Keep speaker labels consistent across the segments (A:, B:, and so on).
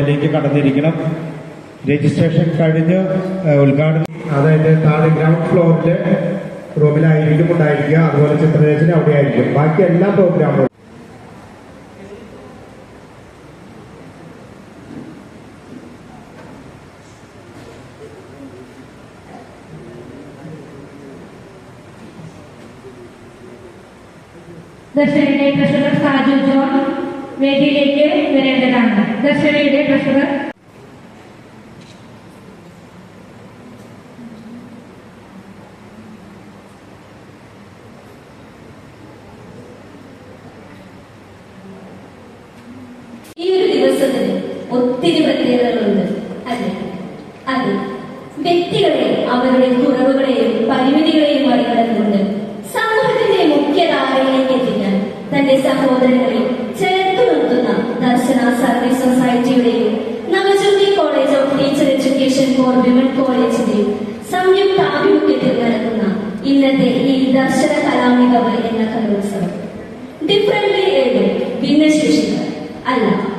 A: ിലേക്ക് കടന്നിരിക്കണം. Registration കഴിഞ്ഞ് ഉദ്ഘാടനം അതായത് താഴെ ഗ്രൗണ്ട് ഫ്ലോറിന്റെ റൂമിലായിരിക്കും ഉണ്ടായിരിക്കുക. അതുപോലെ ചിത്രരചന അവിടെ ആയിരിക്കും ബാക്കി എല്ലാ പ്രോഗ്രാമുകളും
B: ദർശനയുടെ ട്രഷറർ സാജു ജോൺ വേദിയിലേക്ക് വരേണ്ടതാണ്. ദർശനയുടെ ട്രഷറർ
C: ഈ ഒരു ദിവസത്തിന് ഒത്തിരി പ്രത്യേകതകളുണ്ട് അതെ അതെ വ്യക്തികളെ അവരുടെ കുറവുകളെയും പരിമിതികളെയും മറികടന്നുകൊണ്ട് സമൂഹത്തിന്റെ മുഖ്യധാരയിലേക്ക് എത്തിക്കാൻ തന്റെ സഹോദരങ്ങളെ ചേർത്ത് നിർത്തുന്ന Darshana service സൊസൈറ്റിയുടെയും Navajyothi college of teacher education for women കോളേജിന്റെയും സംയുക്ത ആഭിമുഖ്യത്തിൽ നടക്കുന്ന ഇന്നത്തെ ഈ ദർശന കലാമികവ് എന്ന കലോത്സവം ഡിഫറന്റ്ലി ഏബിൾ ഭിന്നശേഷികൾ അല്ല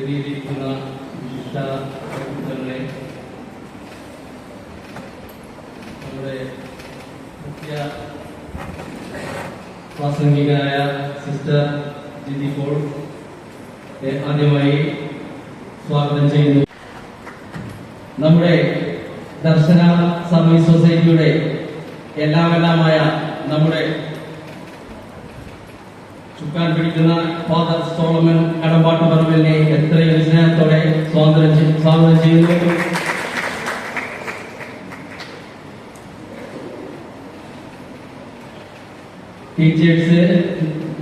D: വേദിയിലിരിക്കുന്ന വിശിഷ്ട വ്യക്തിത്വങ്ങളെ നമ്മുടെ മുഖ്യ പ്രാസംഗികനായ സിസ്റ്റർ ജിതി പോൾ ആദ്യമായി സ്വാഗതം ചെയ്യുന്നു. നമ്മുടെ ദർശന സർവീസ് സൊസൈറ്റിയുടെ എല്ലാമെല്ലാമായ നമ്മുടെ ചുക്കാൻ പിടിക്കുന്ന ഫാദർ സോളമൻ കടമ്പാട്ട് പറമ്പലിനെ എത്രയും സ്നേഹത്തോടെ സ്വാഗതം സ്വാഗതം ചെയ്യുന്നു ടീച്ചേഴ്സ്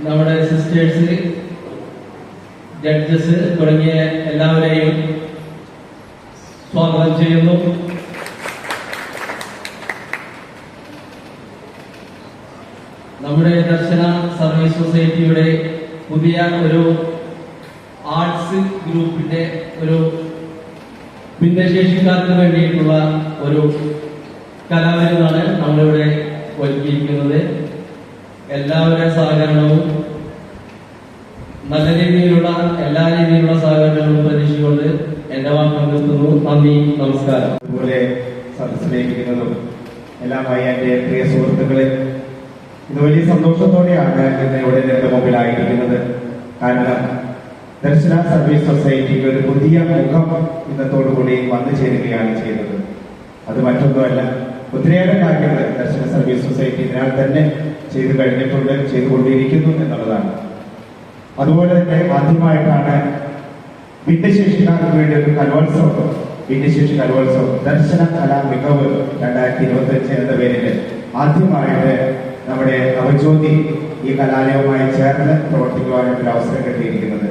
D: നമ്മുടെ സിസ്റ്റേഴ്സ് ജഡ്ജസ് തുടങ്ങിയ എല്ലാവരെയും സ്വാഗതം ചെയ്യുന്നു. നമ്മുടെ ദർശന സർവീസ് സൊസൈറ്റിയുടെ പുതിയ ഒരു ആർട്സ് ഗ്രൂപ്പിന്റെ ഒരു ഭിന്നശേഷിക്കാർക്ക് വേണ്ടിയിട്ടുള്ള ഒരു കലാവിരുന്നാണ് നമ്മളിവിടെ ഒരുക്കിയിരിക്കുന്നത്. എല്ലാവരുടെ സഹകരണവും നല്ല രീതിയിലുള്ള എല്ലാ രീതിയിലുള്ള സഹകരണങ്ങളും പ്രതീക്ഷിച്ചുകൊണ്ട് എന്റെ വാക്കുകൾ നിർത്തുന്നു. നന്ദി നമസ്കാരം.
A: അതുപോലെ സദസ്സിലേക്കുന്നതും എല്ലാമായി എന്റെ പ്രിയ സുഹൃത്തുക്കളെ ഇത് വലിയ സന്തോഷത്തോടെയാണ് ഇന്ന് ഇവിടെ നിന്റെ മുമ്പിലായിരിക്കുന്നത്. കാരണം ദർശന സർവീസ് സൊസൈറ്റിക്ക് ഒരു പുതിയ മുഖം ഇന്നത്തോടുകൂടി വന്നു ചേരുകയാണ് ചെയ്യുന്നത് അത് മറ്റൊന്നുമല്ല ഒത്തിരിയേറെ കാര്യങ്ങൾ ദർശന സർവീസ് സൊസൈറ്റി ഇതിനാൽ തന്നെ ചെയ്തു കഴിഞ്ഞിട്ടുണ്ട് ചെയ്തുകൊണ്ടിരിക്കുന്നു എന്നുള്ളതാണ്. അതുപോലെ തന്നെ ആദ്യമായിട്ടാണ് ഭിന്നശേഷിക്കാർക്ക് വേണ്ടി ഒരു കലോത്സവം ഭിന്നശേഷി കലോത്സവം ദർശന കലാ മികവ് രണ്ടായിരത്തി ഇരുപത്തി അഞ്ച് എന്ന പേരിൽ ആദ്യമായിട്ട് നമ്മുടെ നവജ്യോതി ഈ കലാലയവുമായി ചേർന്ന് പ്രവർത്തിക്കുവാനായിട്ട് അവസരം കിട്ടിയിരിക്കുന്നത്.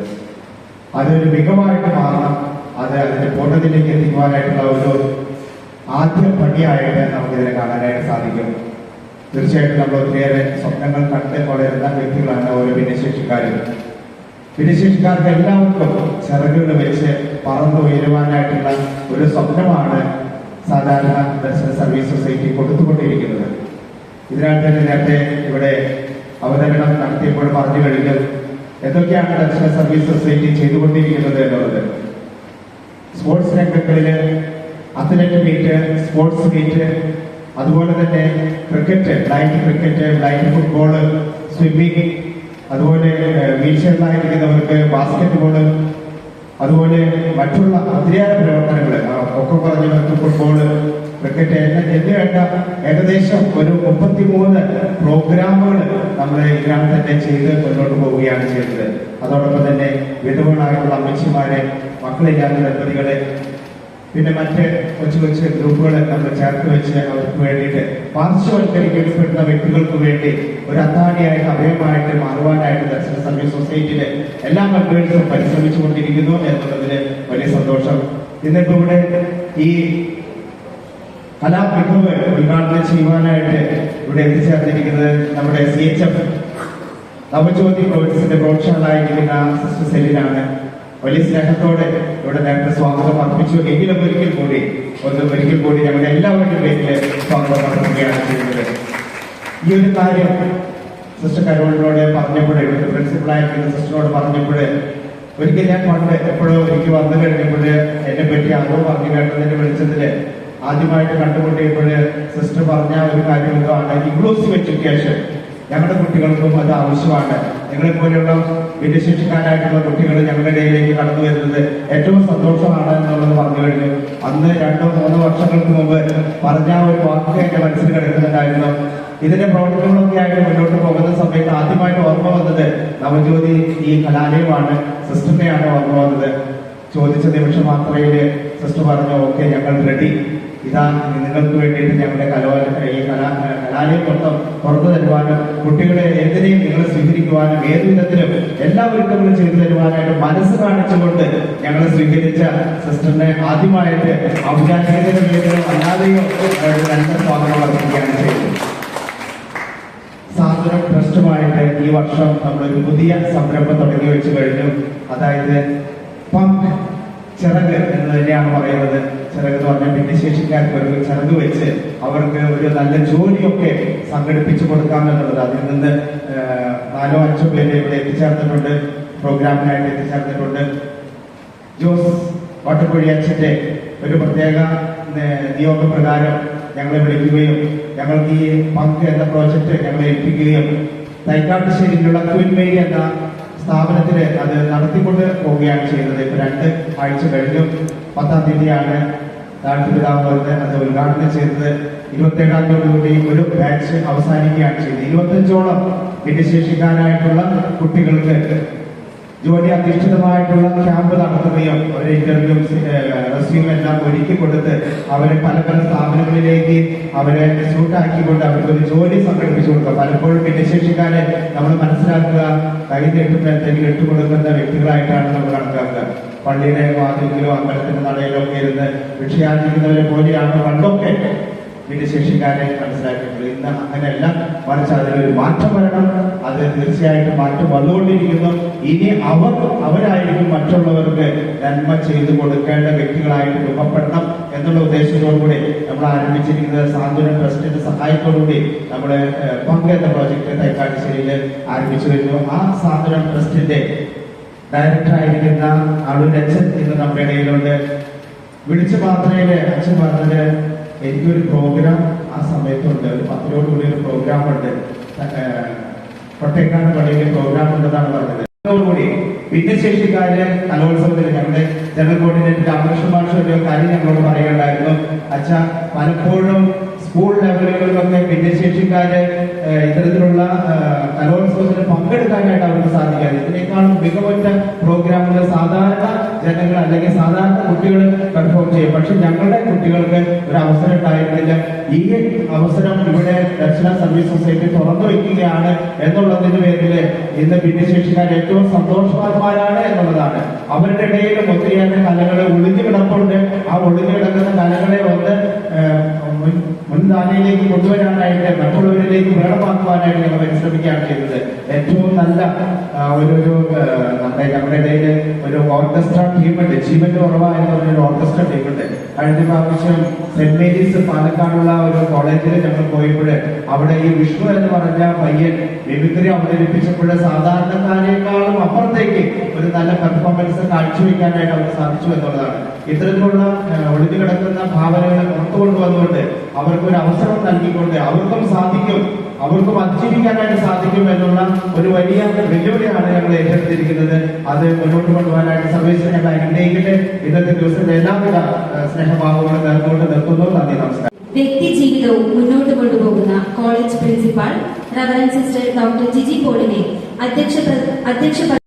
A: അതൊരു മികവായിട്ട് മാറണം. അത് അതിന്റെ പൂർണതയിലേക്ക് എത്തിക്കുവാനായിട്ടുള്ള ഒരു ആദ്യ പടിയായിട്ട് നമുക്കിതിനെ കാണാനായിട്ട് സാധിക്കും. തീർച്ചയായിട്ടും നമ്മൾ ഒത്തിരിയേറെ സ്വപ്നങ്ങൾ കണ്ട് വളരുന്ന വ്യക്തികളാണ് ഓരോ ഭിന്നശേഷിക്കാരും. ഭിന്നശേഷിക്കാർക്ക് എല്ലാവർക്കും ചിറകുകൾ വെച്ച് പറന്നു ഉയരുവാനായിട്ടുള്ള ഒരു സ്വപ്നമാണ് സാധാരണ ദർശന സർവീസ് സൊസൈറ്റി കൊടുത്തുകൊണ്ടിരിക്കുന്നത്. ഇതിനാൽ തന്നെ നേരത്തെ ഇവിടെ അവതരണം നടത്തിയപ്പോൾ പറഞ്ഞു കഴിഞ്ഞു എന്തൊക്കെയാണ് ദർശന സർവീസ് സൊസൈറ്റി ചെയ്തുകൊണ്ടിരിക്കുന്നത് എന്നുള്ളത്. സ്പോർട്സ് രംഗങ്ങളിൽ അത്ലറ്റ് മീറ്റ് സ്പോർട്സ് മീറ്റ് അതുപോലെ തന്നെ cricket blind cricket blind football swimming അതുപോലെ വീൽ ചെയറിലായിരിക്കുന്നവർക്ക് ബാസ്കറ്റ് ബോൾ അതുപോലെ മറ്റുള്ള ഒത്തിരിയേറെ പ്രവർത്തനങ്ങൾ ഒക്കെ പറഞ്ഞു ഫുട്ബോൾ ക്രിക്കറ്റ് എന്ന് വേണ്ട ഏകദേശം ഒരു മുപ്പത്തിമൂന്ന് പ്രോഗ്രാമുകൾ നമ്മൾ ഇതിനകം തന്നെ ചെയ്ത് മുന്നോട്ട് പോവുകയാണ് ചെയ്തത് അതോടൊപ്പം തന്നെ വിധവകളായിട്ടുള്ള അമ്മച്ചിമാരെ മക്കളില്ലാത്ത ദമ്പതികളെ പിന്നെ മറ്റ് കൊച്ചു കൊച്ചു ഗ്രൂപ്പുകളെ നമ്മൾ ചേർത്ത് വെച്ച് അവർക്ക് വേണ്ടിയിട്ട് പാർശ്വവൽക്കരിക്കപ്പെടുന്ന വ്യക്തികൾക്ക് വേണ്ടി ഒരു അത്താണിയായിട്ട് അഭയമായിട്ട് മാറുവാനായിട്ട് ദർശന സമയ സൊസൈറ്റിയിലെ എല്ലാ മെമ്പേഴ്സും പരിശ്രമിച്ചുകൊണ്ടിരിക്കുന്നു എന്നുള്ളതിൽ വലിയ സന്തോഷം. ഇന്നിപ്പോ ഇവിടെ ഈ കലാപ്രഭുവ് ഉദ്ഘാടനം ചെയ്യുവാനായിട്ട് ഇവിടെ എത്തിച്ചേർന്നിരിക്കുന്നത് നമ്മുടെ സി എച്ച് എഫ് നവജ്യോതി കോഴ്സിന്റെ പ്രൊഫഷണലായിരിക്കുന്ന സിസ്റ്റർ സെലിനാണ്. വലിയ സ്നേഹത്തോടെ ഇവിടെ നേരത്തെ സ്വാഗതം അർപ്പിച്ചു. എങ്കിലും ഒരിക്കൽ കൂടി ഒന്ന് ഒരിക്കൽ കൂടി ഞങ്ങളുടെ എല്ലാവരുടെയും പേരിൽ സ്വാഗതം അർപ്പിക്കുകയാണ് ചെയ്യുന്നത്. ഈ ഒരു കാര്യം സിസ്റ്റർ കരോളിനോട് പറഞ്ഞപ്പോൾ ഇവിടുത്തെ പ്രിൻസിപ്പളായിരിക്കുന്ന സിസ്റ്ററിനോട് പറഞ്ഞപ്പോൾ ഒരിക്കൽ ഞാൻ പണ്ട് എപ്പോഴോ എനിക്ക് വന്നു കഴിഞ്ഞപ്പോൾ എന്നെ പറ്റി അറിവ് പറഞ്ഞു കേട്ടതിന്റെ വെളിച്ചത്തിൽ ആദ്യമായിട്ട് കണ്ടുമുട്ടിയപ്പോൾ സിസ്റ്റർ പറഞ്ഞ ഒരു കാര്യം എന്താണ്? ഇൻക്ലൂസീവ് എഡ്യൂക്കേഷൻ ഞങ്ങളുടെ കുട്ടികൾക്കും അത് ആവശ്യമാണ്. ഞങ്ങളെ പോലെയുള്ള ഭിന്നശേഷിക്കാരായിട്ടുള്ള കുട്ടികൾ ഞങ്ങളുടെ ഇടയിലേക്ക് കടന്നു വരുന്നത് ഏറ്റവും സന്തോഷമാണ് എന്നുള്ളത് പറഞ്ഞു കഴിഞ്ഞു. അന്ന് രണ്ടോ മൂന്നോ വർഷങ്ങൾക്ക് മുമ്പ് പറഞ്ഞ ഒരു വാക്ക് എന്റെ മനസ്സിൽ കിടക്കുന്നുണ്ടായിരുന്നു. ഇതിന്റെ പ്രവർത്തനങ്ങളൊക്കെ ആയിട്ട് മുന്നോട്ട് പോകുന്ന സമയത്ത് ആദ്യമായിട്ട് ഓർമ്മ വന്നത് നവജ്യോതി ഈ കലാലയമാണ് സിസ്റ്ററിനെയാണ് ഓർമ്മ വന്നത്. ചോദിച്ച നിമിഷം മാത്രമേ സിസ്റ്റർ പറഞ്ഞു ഓക്കെ ഞങ്ങൾ റെഡി ഇതാ നിങ്ങൾക്ക് വേണ്ടിയിട്ട് ഞങ്ങളുടെ കലോ ഈ കലാ കലാലയം മൊത്തം പുറത്തു തരുവാനും കുട്ടികളെ എന്തിനേയും നിങ്ങൾ സ്വീകരിക്കുവാനും ഏത് വിധത്തിലും എല്ലാ ഒരുക്കങ്ങളും ചെയ്തു തരുവാനായിട്ട് മനസ്സ് കാണിച്ചുകൊണ്ട് ഞങ്ങൾ സ്വീകരിച്ച സിസ്റ്ററിനെ ആദ്യമായിട്ട് ഔപചാരികതയുടെ അല്ലാതെയോ സ്വാഗതം അർപ്പിക്കുകയാണ് ചെയ്തത് ട്രസ്റ്റുമായിട്ട് ഈ വർഷം നമ്മളൊരു പുതിയ സംരംഭം തുടങ്ങി വെച്ച് കഴിഞ്ഞു. അതായത് പങ്ക് ചിറക് എന്ന് തന്നെയാണ് പറയുന്നത്. ചിറക് എന്ന് പറഞ്ഞാൽ ഭിന്നശേഷിക്കാർക്ക് ഒരു ചടങ്ങ് വെച്ച് അവർക്ക് ഒരു നല്ല ജോലിയൊക്കെ സംഘടിപ്പിച്ചു കൊടുക്കാമെന്നുള്ളത് അതിൽ നിന്ന് നാലോ അഞ്ചോ പേര് ഇവിടെ എത്തിച്ചേർന്നിട്ടുണ്ട് പ്രോഗ്രാമിനായിട്ട് എത്തിച്ചേർന്നിട്ടുണ്ട്. ജോസ് വട്ടപ്പുഴി അച്ഛന്റെ ഒരു പ്രത്യേക നിയോഗപ്രകാരം ഞങ്ങളെ വിളിക്കുകയും ഞങ്ങൾക്ക് ഈ പങ്ക് എന്ന പ്രോജക്റ്റ് ഞങ്ങളെ ഏൽപ്പിക്കുകയും തൈക്കാട്ടുശ്ശേരിയിലുള്ള ക്വിൻമേരി എന്ന സ്ഥാപനത്തിൽ അത് നടത്തിക്കൊണ്ട് പോവുകയാണ് ചെയ്യുന്നത്. ഇപ്പൊ രണ്ട് ആഴ്ച കഴിഞ്ഞു. പത്താം തീയതിയാണ് താഴ്ത്തിപിതാവ് അത് ഉദ്ഘാടനം ചെയ്തത് ഇരുപത്തേഴാം തീയതി ഒരു ബാച്ച് അവസാനിക്കുകയാണ് ചെയ്തത്. ഇരുപത്തഞ്ചോളം ഭിന്നശേഷിക്കാനായിട്ടുള്ള കുട്ടികൾക്ക് ജോലി അധിഷ്ഠിതമായിട്ടുള്ള ക്യാമ്പ് നടത്തുകയും ഒരു ഇന്റർവ്യൂ റെസ്യൂം എല്ലാം ഒരുക്കി കൊടുത്ത് അവരെ പല പല സ്ഥാപനങ്ങളിലേക്ക് അവരെ സൂട്ടാക്കിക്കൊണ്ട് അവർക്ക് ഒരു ജോലി സംഘടിപ്പിച്ചു കൊടുക്കുക. പലപ്പോഴും ഭിന്നശേഷിക്കാരെ നമ്മൾ മനസ്സിലാക്കുക കൈ നീട്ടുമ്പോൾ എന്തെങ്കിലും ഇട്ടുകൊടുക്കുന്ന വ്യക്തികളായിട്ടാണ് നമ്മൾ കണക്കാക്കുക. പള്ളിയുടെ വാതിലിലോ അമ്പലത്തിന്റെ നടയിലോ ഒക്കെ ഇരുന്ന് ഭിക്ഷയാചിക്കുന്നവരെ പോലെയാണ് പണ്ടൊക്കെ ഭിന്നശേഷിക്കാരെ മനസ്സിലാക്കിയിട്ടുള്ളത് ഇന്ന് അങ്ങനെയല്ല. മറിച്ച് അതിലൊരു മാറ്റം വരണം. അത് തീർച്ചയായിട്ടും മാറ്റം വന്നുകൊണ്ടിരിക്കുന്നു. ഇനി അവർ അവരായിരിക്കും മറ്റുള്ളവർക്ക് നന്മ ചെയ്തു കൊടുക്കേണ്ട വ്യക്തികളായിട്ട് രൂപപ്പെടണം എന്നുള്ള ഉദ്ദേശത്തോടുകൂടി നമ്മൾ ആരംഭിച്ചിരിക്കുന്നത് സാന്ത്വന ട്രസ്റ്റിന്റെ സഹായത്തോടുകൂടി നമ്മുടെ പങ്ക് എന്ന പ്രോജക്ട് തൈക്കാട്ടുശ്ശേരിയിൽ ആരംഭിച്ചു വരുന്നു. ആ സാന്ത്വന ട്രസ്റ്റിന്റെ ഡയറക്ടർ ആയിരിക്കുന്ന അരുണച്ചൻ ഇന്ന് നമ്മുടെ ഇടയിലുണ്ട്. വിളിച്ച പാത്രയിലെ അച്ഛൻ പറഞ്ഞത് എനിക്കൊരു പ്രോഗ്രാം ആ സമയത്തുണ്ട്. ഒരു പത്തിനോട് കൂടി ഒരു പ്രോഗ്രാം ഉണ്ട് പട്ടേക്കാട് പള്ളിയിൽ പ്രോഗ്രാം ഉണ്ടെന്നാണ് പറഞ്ഞത്. കൂടി ഭിന്നശേഷിക്കാര് കലോത്സവത്തിൽ ഞങ്ങളുടെ ജനറൽ കോർഡിനേറ്റർ രാമകൃഷ്ണ മാഷ ഒരു കാര്യം ഞങ്ങളോട് പറയുകയുണ്ടായിരുന്നു. അച്ഛ പലപ്പോഴും സ്കൂൾ ലെവലുകളിലൊക്കെ ഭിന്നശേഷിക്കാര് ഇത്തരത്തിലുള്ള കലോത്സവത്തിന് പങ്കെടുക്കാനായിട്ട് അവർക്ക് സാധിക്കാതെ ഇതിനേക്കാളും മികവുറ്റ പ്രോഗ്രാമുകൾ സാധാരണ ജനങ്ങൾ അല്ലെങ്കിൽ സാധാരണ കുട്ടികൾ പെർഫോം ചെയ്യും. പക്ഷെ ഞങ്ങളുടെ കുട്ടികൾക്ക് ഒരു അവസരം ഉണ്ടായിരുന്നില്ല. ഈ അവസരം ഇവിടെ ദക്ഷിണ സർവീസ് സൊസൈറ്റി തുറന്നു വെക്കുകയാണ് എന്നുള്ളതിന് പേരിൽ ഇന്ന് ഭിന്നശേഷിക്കാർ ഏറ്റവും സന്തോഷവാന്മാരാണ് എന്നുള്ളതാണ്. അവരുടെ ഇടയിൽ ഒത്തിരിയേറെ കലകൾ ഒളിഞ്ഞു കിടപ്പുണ്ട്. ആ ഒളിഞ്ഞു കിടക്കുന്ന കലകളെ ഒന്ന് മുൻധാരയിലേക്ക് കൊണ്ടുവരാനായിട്ട് മറ്റുള്ളവരിലേക്ക് പ്രകടമാക്കുവാനായിട്ട് ഞങ്ങൾ പരിശ്രമിക്കുകയാണ് ചെയ്തത് ഏറ്റവും നല്ല ഒരു ഒരു നമ്മുടെ നമ്മുടെ ഇടയിൽ ഒരു ഓർക്കസ്ട്ര ടീമുണ്ട്. ജീവന്റെ ഉറവ എന്ന് പറഞ്ഞൊരു ഓർക്കസ്ട്ര ടീമുണ്ട്. കഴിഞ്ഞ പ്രാവശ്യം സെന്റ് മേരീസ് പാലക്കാടുള്ള ഒരു കോളേജിൽ ഞങ്ങൾ പോയപ്പോൾ അവിടെ ഈ വിഷ്ണു എന്ന് പറഞ്ഞ പയ്യൻ മിമിക്രി അവതരിപ്പിച്ചപ്പോൾ സാധാരണക്കാരേക്കാളും അപ്പുറത്തേക്ക് ഒരു നല്ല പെർഫോമൻസ് കാഴ്ചവെക്കാനായിട്ട് അവർക്ക് സാധിച്ചു എന്നുള്ളതാണ്. ഇത്തരത്തിലുള്ള ഒളിഞ്ഞു കിടക്കുന്ന ഭാവനകളെ പുറത്തുകൊണ്ട് വന്നുകൊണ്ട് അവർക്ക് ഒരു അവസരം നൽകിക്കൊണ്ട് അവർക്കും സാധിക്കും അവർക്കും അതിജീവിക്കാനായിട്ട് സാധിക്കും എന്നുള്ള ഒരു വലിയ വെല്ലുവിളിയാണ് ഞങ്ങൾ ഏറ്റെടുത്തിരിക്കുന്നത്. അത് മുന്നോട്ട് കൊണ്ടുപോകാനായിട്ട് സർവീസ് ഞങ്ങൾ അനുഗ്രഹിക്കട്ടെ. ഇന്നത്തെ ദിവസത്തെ എല്ലാവിധ സ്നേഹഭാവങ്ങളും നേർന്നുകൊണ്ട് നിർത്തുന്നു. നന്ദി നമസ്കാരം.
C: വ്യക്തി ജീവിതവും മുന്നോട്ട് കൊണ്ടുപോകുന്ന college principal reverend sister doctor Jiji പോളിനെ അധ്യക്ഷ അധ്യക്ഷ പ-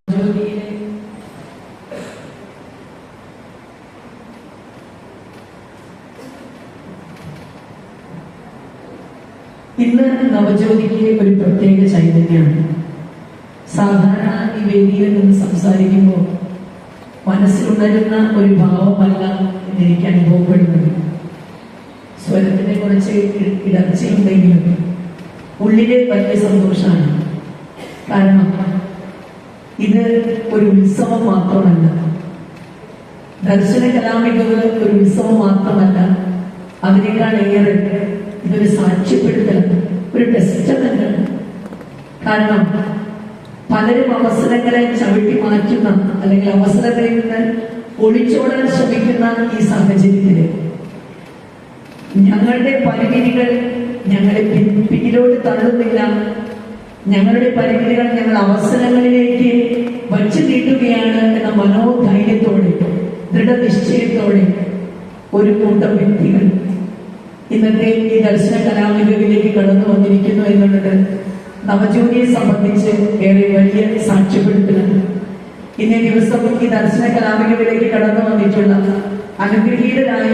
E: ഇന്ന് നവജ്യോതിക്ക് ഒരു പ്രത്യേക ചൈതന്യമാണ് സാധാരണ ഈ വേദിയിൽ നിന്ന് സംസാരിക്കുമ്പോൾ മനസ്സിലുണരുന്ന ഒരു ഭാവമല്ല എനിക്ക് അനുഭവപ്പെടുന്നത്. സ്വരത്തിനെ കുറച്ച് ഇടർച്ചയുണ്ടെങ്കിലും ഉള്ളിലെ വലിയ സന്തോഷമാണ്. കാരണം ഇത് ഒരു ഉത്സവം മാത്രമല്ല. ദർശന കലാമികൾ ഒരു ഉത്സവം മാത്രമല്ല. അതിനേക്കാൾ ഏറെ ഇതൊരു സാക്ഷ്യപ്പെടുത്തലാണ്. ഒരു ടെസ്റ്റ് തന്നെയാണ് കാരണം പലരും അവസരങ്ങളെ ചവിട്ടി മാറ്റുന്ന അല്ലെങ്കിൽ അവസരങ്ങളിൽ നിന്ന് ഒളിച്ചോടാൻ ശ്രമിക്കുന്ന ഈ സാഹചര്യത്തിൽ ഞങ്ങളുടെ പരിമിതികൾ ഞങ്ങളെ പിന്നിലോട്ട് തള്ളുന്നില്ല. ഞങ്ങളുടെ പരിമിതികൾ ഞങ്ങൾ അവസരങ്ങളിലേക്ക് വച്ചു നീട്ടുകയാണ് എന്ന മനോധൈര്യത്തോടെ ദൃഢനിശ്ചയത്തോടെ ഒരു കൂട്ടം വ്യക്തികൾ ഇന്നത്തെ ഈ ദർശന കലാമികവിലേക്ക് കടന്നു വന്നിരിക്കുന്നു എന്നുള്ളത് നവജ്യോതിയെ സംബന്ധിച്ച് ഏറെ വലിയ സാക്ഷ്യപ്പെടുത്തലാണ് ഇന്നേ ദിവസം ഈ ദർശന കലാമികവിലേക്ക് കടന്നു വന്നിട്ടുള്ള അനുഗ്രഹീതരായ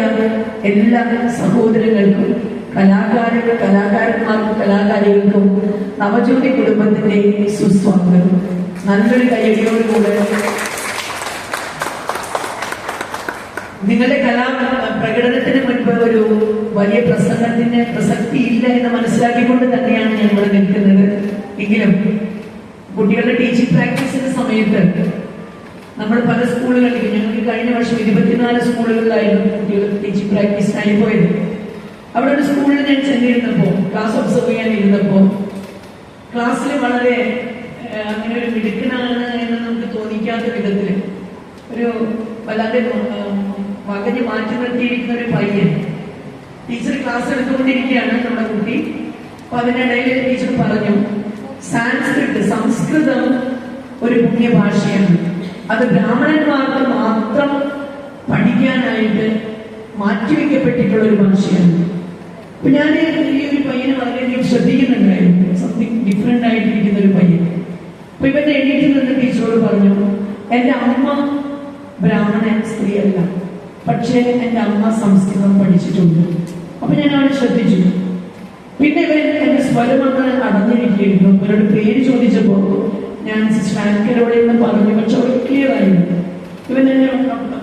E: എല്ലാ സഹോദരങ്ങൾക്കും കലാകാര കലാകാരന്മാർക്കും കലാകാരികൾക്കും നവജ്യോതി കുടുംബത്തിന്റെ സുസ്വാഗതം. നല്ലൊരു കയ്യടിയോടുകൂടെ നിങ്ങളുടെ കലാ പ്രകടനത്തിന് മുൻപ് ഒരു വലിയ പ്രസംഗത്തിന് പ്രസക്തി ഇല്ല എന്ന് മനസ്സിലാക്കിക്കൊണ്ട് തന്നെയാണ് ഞാൻ ഇവിടെ നിൽക്കുന്നത്. എങ്കിലും കുട്ടികളുടെ ടീച്ചിങ് പ്രാക്ടീസിന്റെ സമയത്ത് നമ്മൾ പല സ്കൂളുകളിലും ഞങ്ങൾക്ക് കഴിഞ്ഞ വർഷം ഇരുപത്തിനാല് സ്കൂളുകളിലായിരുന്നു കുട്ടികൾ ടീച്ചിങ് പ്രാക്ടീസിനായി പോയത്. അവിടെ ഒരു സ്കൂളിൽ ഞാൻ ചെന്നിരുന്നപ്പോൾ ക്ലാസ് ഒബ്സർവ് ചെയ്യാൻ ഇരുന്നപ്പോ ക്ലാസ്സിൽ വളരെ അങ്ങനെ ഒരു മിടുക്കനാണ് എന്ന് നമുക്ക് തോന്നിക്കാത്ത വിധത്തിൽ ഒരു വല്ലാതെ മകന് മാറ്റി നിർത്തിയിരിക്കുന്ന ഒരു പയ്യൻ. ടീച്ചർ ക്ലാസ് എടുത്തുകൊണ്ടിരിക്കുകയാണ് നമ്മുടെ കുട്ടി. അപ്പൊ അതിനിടയിൽ ടീച്ചർ പറഞ്ഞു സാൻസ്ക്രിറ്റ് സംസ്കൃതം ഒരു പുണ്യ ഭാഷയാണ്. അത് ബ്രാഹ്മണന്മാർക്ക് മാത്രം പഠിക്കാനായിട്ട് മാറ്റിവെക്കപ്പെട്ടിട്ടുള്ള ഒരു ഭാഷയാണ്. അപ്പൊ ഞാൻ ഈ ഒരു പയ്യനെ വളരെയധികം ശ്രദ്ധിക്കുന്നുണ്ടായിരുന്നു. സംതിങ് ഡിഫറെന്റ് ആയിട്ടിരിക്കുന്ന ഒരു പയ്യൻ. അപ്പൊ ഇവന്റെ എണീറ്റ് നിന്ന് ടീച്ചറോട് പറഞ്ഞു എന്റെ അമ്മ ബ്രാഹ്മണ സ്ത്രീയല്ല. പക്ഷേ എന്റെ അമ്മ സംസ്കൃതം പഠിച്ചിട്ടുണ്ട്. അപ്പൊ ഞാൻ അവനെ ശ്രദ്ധിച്ചു. പിന്നെ ഇവൻ എന്റെ സ്വരം അങ്ങനെ അടഞ്ഞിരിക്കുകയായിരുന്നു ഇവരോട് പേര് ചോദിച്ചപ്പോ ഞാൻ സിസ്റ്റർ എന്ന് പറഞ്ഞു പക്ഷെ അവർ ക്ലിയർ ആയിരുന്നു ഇവൻ എന്നെ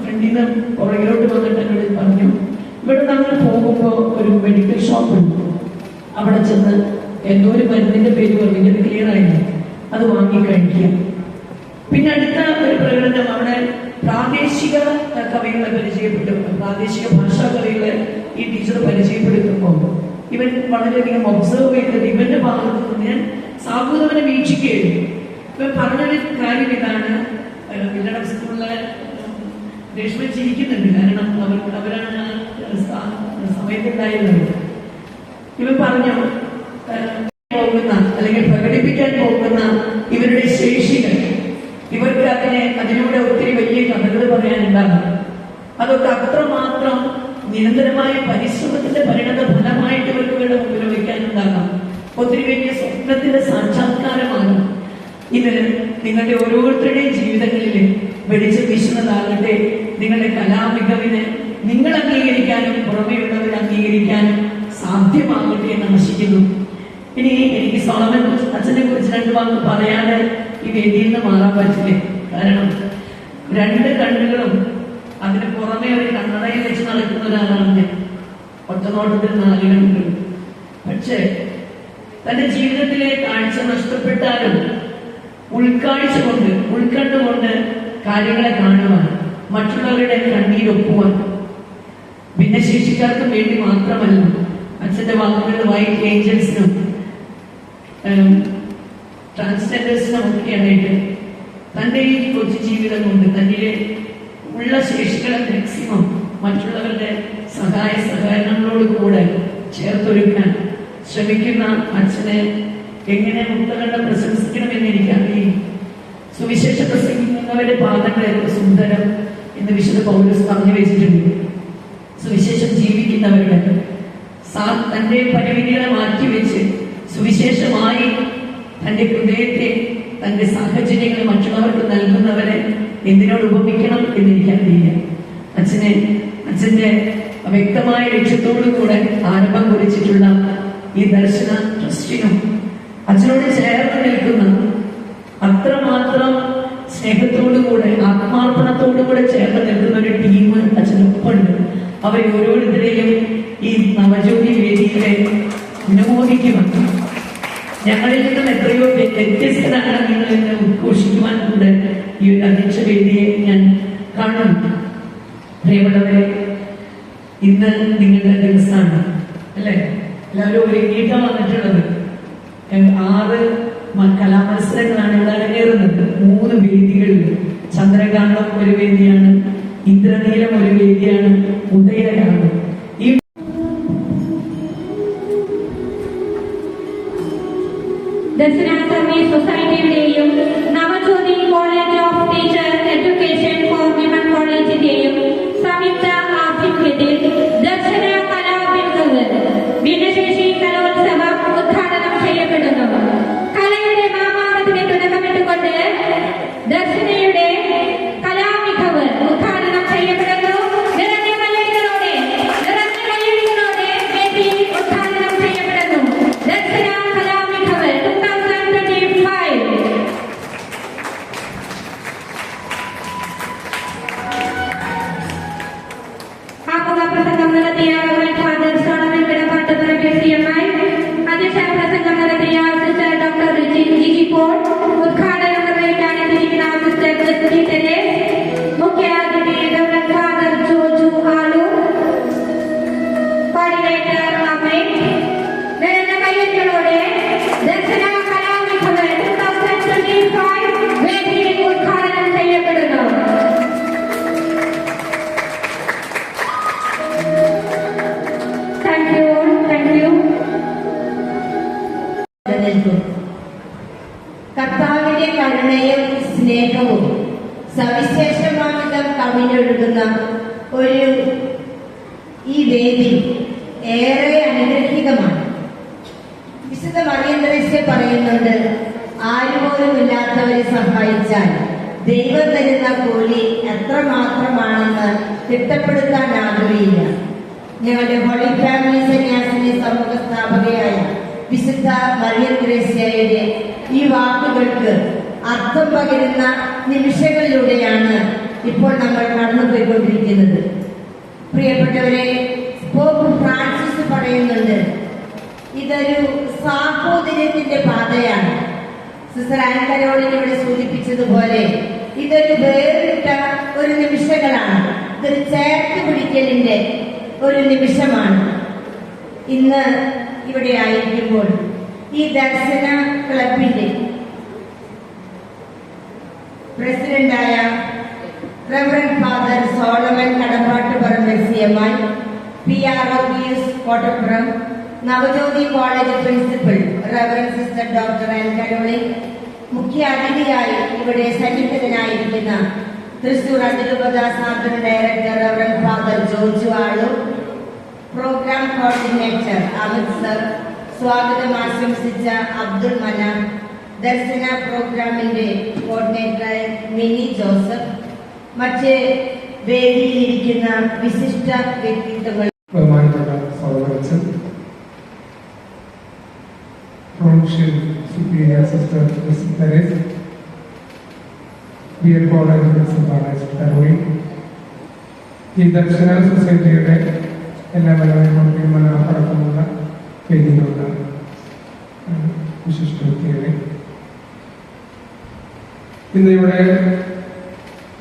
E: ഫ്രണ്ടിൽ നിന്ന് പുറകിലോട്ട് വന്നിട്ട് എന്നോട് പറഞ്ഞു ഇവിടെ നമ്മൾ പോകുമ്പോ ഒരു മെഡിക്കൽ ഷോപ്പ് ഉണ്ട്. അവിടെ ചെന്ന് എന്തോ ഒരു മരുന്നിന്റെ പേര് പറഞ്ഞു. ക്ലിയർ ആയിരുന്നു അത് വാങ്ങി കഴിക്കുക പിന്നെ അടുത്ത ഒരു പ്രകടനം അവിടെ പ്രാദേശിക കവികളെ പരിചയപ്പെട്ടു പ്രാദേശിക ഭാഷാ കവികളെ ഈ ടീച്ചർ പരിചയപ്പെടുത്തുമ്പോൾ ഇവൻ വളരെയധികം ഒബ്സർവ് ചെയ്തത് ഇവന്റെ ഭാഗത്ത് നിന്ന് ഞാൻ സാഹോദരനെ വീക്ഷിക്കുകയായിരുന്നു ഇവൻ പറഞ്ഞൊരു കാര്യം ഇതാണ് വില്ലടം സ്കൂളിലെ രേഷ്മ ചിരിക്കുന്നുണ്ട്. കാരണം അവർ അവരാണ് സമയത്തുണ്ടായിരുന്നത്. ഇവൻ പറഞ്ഞു പോകുന്ന അല്ലെങ്കിൽ പ്രകടിപ്പിക്കാൻ പോകുന്ന ഇവരുടെ ശേഷികൾ അതിനെ അതിലൂടെ ഒത്തിരി വലിയ കഥകൾ പറയാനുണ്ടാകും. അതൊക്കെ അത്രമാത്രം നിരന്തരമായ പരിശ്രമത്തിന്റെ പരിണത ഫലമായിട്ട് ഇവർക്ക് ഇവിടെ മുമ്പിൽ വയ്ക്കാനുണ്ടാകാം ഒത്തിരി വലിയ സ്വപ്നത്തിന്റെ സാക്ഷാത്കാരമാണ്. ഇത് നിങ്ങളുടെ ഓരോരുത്തരുടെയും ജീവിതങ്ങളിൽ വെളിച്ചം വീശുന്നതാകട്ടെ നിങ്ങളുടെ കലാമികവിനെ നിങ്ങൾ അംഗീകരിക്കാനും പുറമെയുള്ളവർ അംഗീകരിക്കാനും സാധ്യമാകട്ടെ എന്ന് ആശിക്കുന്നു. ഇനി എനിക്ക് സോളമൻ അച്ഛനെ കുറിച്ച് രണ്ട് വാക്ക് പറയാതെ ഈ വേദിയിൽ നിന്ന് മാറാൻ പറ്റില്ലേ? കാരണം രണ്ട് കണ്ണുകളും അതിന് പുറമെ ഒരു കണ്ണടയിൽ വെച്ച് നടക്കുന്ന ഒരാളാണ് ഞാൻ. ഒറ്റനോട്ടത്തിൽ നാല് കണ്ണുകൾ. പക്ഷേ തന്റെ ജീവിതത്തിലെ കാഴ്ച നഷ്ടപ്പെട്ടാലും ഉൾക്കാഴ്ച കൊണ്ട് ഉൾക്കണ്ടുകൊണ്ട് കാര്യങ്ങളെ കാണുവാൻ മറ്റുള്ളവരുടെ കണ്ണീരൊപ്പുവാൻ ഭിന്നശേഷിക്കാർക്കും വേണ്ടി മാത്രമല്ല അച്ഛന്റെ വാക്കുകൾ വൈറ്റ് ഏഞ്ചൽസിനും ട്രാൻസ്ജെൻഡേഴ്സിനും ഒക്കെയായിട്ട് തന്റെ ഈ കൊച്ചു ജീവിതം കൊണ്ട് തന്നിലെ ഉള്ള ശേഷികളെ മാക്സിമം മറ്റുള്ളവരുടെ സഹായ സഹകരണങ്ങളോട് കൂടെ ചേർത്തൊരുക്കാൻ ശ്രമിക്കുന്ന അച്ഛനെ എങ്ങനെ മുക്തകണ്ഠം പ്രശംസിക്കണമെന്ന് എനിക്കറിയില്ല. സുവിശേഷ പ്രസംഗിക്കുന്നവരുടെ പാദങ്ങളെ സുന്ദരം എന്ന് വിശുദ്ധ പൗരസ് പറഞ്ഞു വെച്ചിട്ടുണ്ട്. സുവിശേഷം ജീവിക്കുന്നവരുടെ സാ- തന്റെ പരിമിതികളെ മാറ്റിവെച്ച് സുവിശേഷമായി തന്റെ ഹൃദയത്തെ തന്റെ സാഹചര്യങ്ങൾ മറ്റുള്ളവർക്ക് നൽകുന്നവരെ എന്തിനോട് ഉപമിക്കണം എന്ന് എനിക്കറിയില്ല. അച്ഛനെ അച്ഛന്റെ വ്യക്തമായ ലക്ഷ്യത്തോടു കൂടെ ആരംഭം കുറിച്ചിട്ടുള്ള ഈ ദർശന ട്രസ്റ്റിനും അച്ഛനോട് ചേർന്ന് നിൽക്കുന്ന അത്രമാത്രം സ്നേഹത്തോടുകൂടെ ആത്മാർപ്പണത്തോടുകൂടെ ചേർന്ന് നിൽക്കുന്ന ഒരു ടീം അച്ഛനൊപ്പമുണ്ട്. അവരെ ഓരോരുത്തരെയും ഈ നവജ്യോതി വേദിയിലെ അനുമോദിക്കുമെന്ന് ഞങ്ങളിൽ നിന്നും എത്രയോ വ്യ- വ്യത്യസ്തരാണ് നിങ്ങൾ എന്നെ ഉദ്ഘോഷിക്കുവാൻ കൂടെ ഈ ഒരു അധ്യക്ഷ വേദിയെ ഞാൻ കാണും. പ്രിയപ്പെട്ടവരെ ഇന്ന് നിങ്ങളുടെ ദിവസമാണ് അല്ലേ? എല്ലാവരും ഒരുങ്ങിയിട്ടാണ് വന്നിട്ടുള്ളത്. ആറ് കലാമത്സരങ്ങളാണ് ഇവിടെ അരങ്ങേറുന്നത്. മൂന്ന് വേദികളിൽ. ചന്ദ്രകാന്തം ഒരു വേദിയാണ് ഇന്ദ്രനീലം ഒരു വേദിയാണ് ഉദയകാന്തം
B: Darshana സൊസൈറ്റിയുടെയും Navajyothi college of teachers education
F: വിശുദ്ധ മറിയന്ത്രസ്യ പറയുന്നുണ്ട് ആരുപോലുമില്ലാത്തവരെ സഹായിച്ചാൽ ദൈവം തരുന്ന കൂലി തിട്ടപ്പെടുത്താൻ തിട്ടപ്പെടുത്താനാകുകയില്ല ഞങ്ങളുടെ ഹോളി ഫാമിലി സന്യാസിന്റെ സമൂഹ സ്ഥാപകയായ വിശുദ്ധ മറിയം ത്രേസ്യയുടെ ഈ വാക്കുകൾക്ക് അർത്ഥം പകരുന്ന നിമിഷങ്ങളിലൂടെയാണ് ഇപ്പോൾ നമ്മൾ കടന്നുപോയിക്കൊണ്ടിരിക്കുന്നത് പ്രിയപ്പെട്ടവരെ പോപ്പ് ഫ്രാൻസിസ് പറയുന്നുണ്ട് ഇതൊരു സാഹോദര്യത്തിന്റെ പാതയാണ്. സിസ്റ്റർ ആൻകരോളിൻ ഇവിടെ സൂചിപ്പിച്ചതുപോലെ ഇതൊരു വേറിട്ട ഒരു നിമിഷങ്ങളാണ്. ഇതൊരു ചേർത്ത് പിടിക്കലിന്റെ ഒരു നിമിഷമാണ്. ഇന്ന് ഇവിടെ ആയിരിക്കുമ്പോൾ ഈ ദർശന ക്ലബിന്റെ പ്രസിഡന്റായ reverend father Solomon Kadappattu I P R O Kottappuram Navajyothi college principal reverend sister doctor N Caroli മുഖ്യ അതിഥിയായി ഇവിടെ സന്നിഹിതനായിരിക്കുന്ന തൃശൂർ അതിരൂപത Sadhana director reverend father George Valu programme coordinator Amit sir സ്വാഗതം ആശംസിച്ച അബ്ദുൾ മനാൻ ദർശന പ്രോഗ്രാമിന്റെ കോർഡിനേറ്റർ മിനി ജോസഫ് മറ്റ് വേദിയിലിരിക്കുന്ന വിശിഷ്ട വ്യക്തിത്വങ്ങൾ
G: provincial sister Miss Therese B L college പ്രിൻസിപ്പാളായ sister Roy ഈ ദർശന സൊസൈറ്റിയുടെ എല്ലാ പരമായും മനോഹരമുള്ള വേദിയിലുള്ള വിശിഷ്ട വ്യക്തികളെ ഇന്ന് ഇവിടെ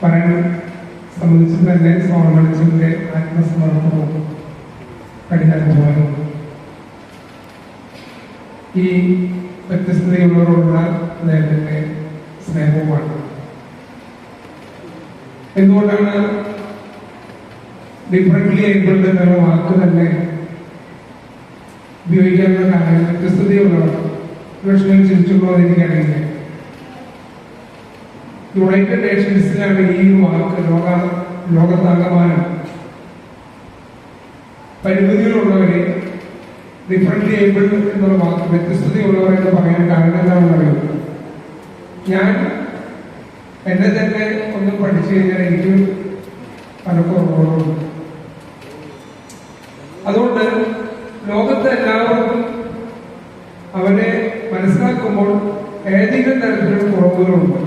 G: പറയാൻ സംബന്ധിച്ച് തന്നെ സോമണിച്ചിന്റെ ആത്മസമർപ്പണവും കഠിനാധ്വാനവും ഈ വ്യത്യസ്തതയുള്ളവരോടുള്ള അദ്ദേഹത്തിന്റെ സ്നേഹവുമാണ്. എന്തുകൊണ്ടാണ് ഡിഫറന്റ്ലി ഏബിൾഡ് എന്നുള്ള വാക്ക് തന്നെ ഉപയോഗിക്കാനുള്ള കാരണം വ്യത്യസ്തതയുള്ളവർ പക്ഷേ ചിരിച്ചുള്ളത് എനിക്കറിയില്ല. യുണൈറ്റഡ് നേഷൻസിലാണ് ഈ വാക്ക് ലോക ലോകത്താകമാനം പരിമിതികളുള്ളവരെ ഡിഫറെന്റ്ലി ഏബിൾ എന്നുള്ള വാക്ക് വ്യത്യസ്തതയുള്ളവരെന്ന് പറയാൻ കാരണം എന്താണെന്ന് അറിയും ഞാൻ എന്നെ തന്നെ ഒന്ന് പഠിച്ചു കഴിഞ്ഞാൽ എനിക്ക് പല കുറവുകളുണ്ട് അതുകൊണ്ട് ലോകത്തെ എല്ലാവർക്കും അവരെ മനസ്സിലാക്കുമ്പോൾ ഏതെങ്കിലും തരത്തിലുള്ള കുറവുകളുണ്ട്.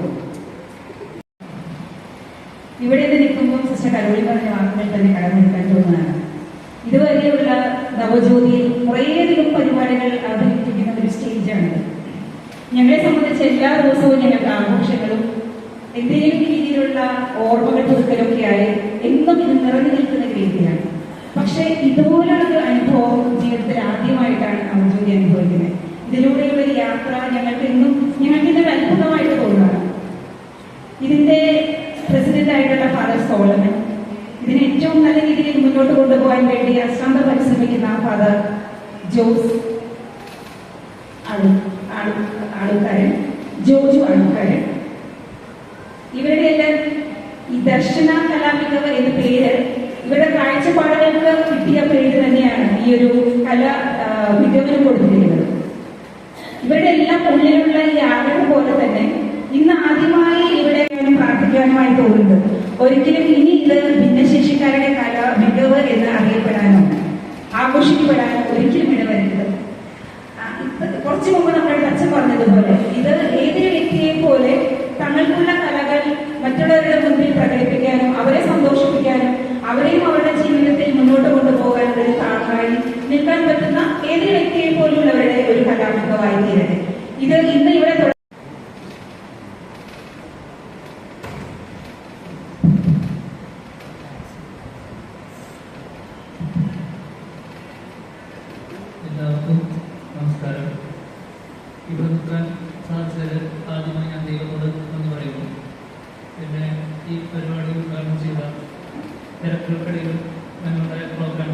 H: ഇവിടെ നിൽക്കുമ്പോൾ സിസ്റ്റർ കരോളി പറഞ്ഞ വാക്കുകൾ തന്നെ കടമെടുക്കാൻ തോന്നുന്നതാണ്. ഇതുവരെയുള്ള നവജ്യോതിയിൽ കുറേയധികം പരിപാടികൾ അവതരിപ്പിക്കുന്ന ഒരു സ്റ്റേജാണ് ഞങ്ങളെ സംബന്ധിച്ച് എല്ലാ ദിവസവും ഞങ്ങൾക്ക് ആഘോഷങ്ങളും എന്തെങ്കിലും രീതിയിലുള്ള ഓർമ്മകൾ പുതുക്കലൊക്കെയായി എന്നും ഇത് നിറഞ്ഞു നിൽക്കുന്ന രീതിയാണ്. പക്ഷേ ഇതുപോലുള്ള ഒരു അനുഭവം ജീവിതത്തിൽ ആദ്യമായിട്ടാണ് നവജ്യോതി അനുഭവിക്കുന്നത്. ഇതിലൂടെയുള്ള യാത്ര ഞങ്ങൾക്ക് എന്നും ഞങ്ങൾക്ക് ഇതൊരു അത്ഭുതമായിട്ട് തോന്നുന്നതാണ് ഇതിന്റെ പ്രസിഡന്റ് ആയിട്ടുള്ള ഫാദർ സോളമൻ ഇതിനെ ഏറ്റവും നല്ല രീതിയിൽ മുന്നോട്ട് അശ്രാന്ത പരിശ്രമിക്കുന്ന ഫാദർ ജോസ് ആൾക്കാരൻ ജോജു ആൾക്കാരൻ. ഇവരുടെ എല്ലാം ഈ ദർശന കലാമികവ എന്ന പേര് ഇവരുടെ കാഴ്ചപ്പാടുകൾക്ക് കിട്ടിയ പേര് തന്നെയാണ് ഈ ഒരു കല മികവിന് കൊടുത്തിരിക്കുന്നത്. ഇവരുടെ എല്ലാം ഉള്ളിലുള്ള ഈ ആഗ്രഹം പോലെ തന്നെ ഇന്ന് ആദ്യമായി ഇവിടെ പ്രാർത്ഥിക്കാനുമായി തോന്നുന്നത്. ഒരിക്കലും ഇനി ഇത് ഭിന്നശേഷിക്കാരുടെ കല മികവ് എന്ന് അറിയപ്പെടാനോ ആഘോഷിക്കപ്പെടാനോ ഒരിക്കലും ഇപ്പ- കുറച്ചു മുമ്പ് നമ്മുടെ അച്ഛൻ പറഞ്ഞതുപോലെ ഇത് ഏതൊരു വ്യക്തിയെ പോലെ തങ്ങൾക്കുള്ള കലകൾ മറ്റുള്ളവരുടെ മുൻപിൽ പ്രകടിപ്പിക്കാനും അവരെ സന്തോഷിപ്പിക്കാനും അവരെയും അവരുടെ ജീവിതത്തിൽ മുന്നോട്ട് കൊണ്ടുപോകാൻ ഒരു താങ്ങായി നിൽക്കാൻ പറ്റുന്ന ഏതൊരു വ്യക്തിയെ പോലുള്ളവരുടെ ഒരു കലാമികമായി തീരട്ടെ ഇത് ഇന്ന് ഇവിടെ തുട-
I: എല്ലാവർക്കും നമസ്കാരം ഇവിടെ നിൽക്കാൻ സാധിച്ചതിൽ ആദ്യമായി ഞാൻ ദൈവത്തോട് നന്ദി പറയുന്നു പിന്നെ ഈ പരിപാടി ഉദ്ഘാടനം ചെയ്ത തിരക്കുകൾക്കിടയിലും ഞങ്ങളുടെ പ്രോഗ്രാം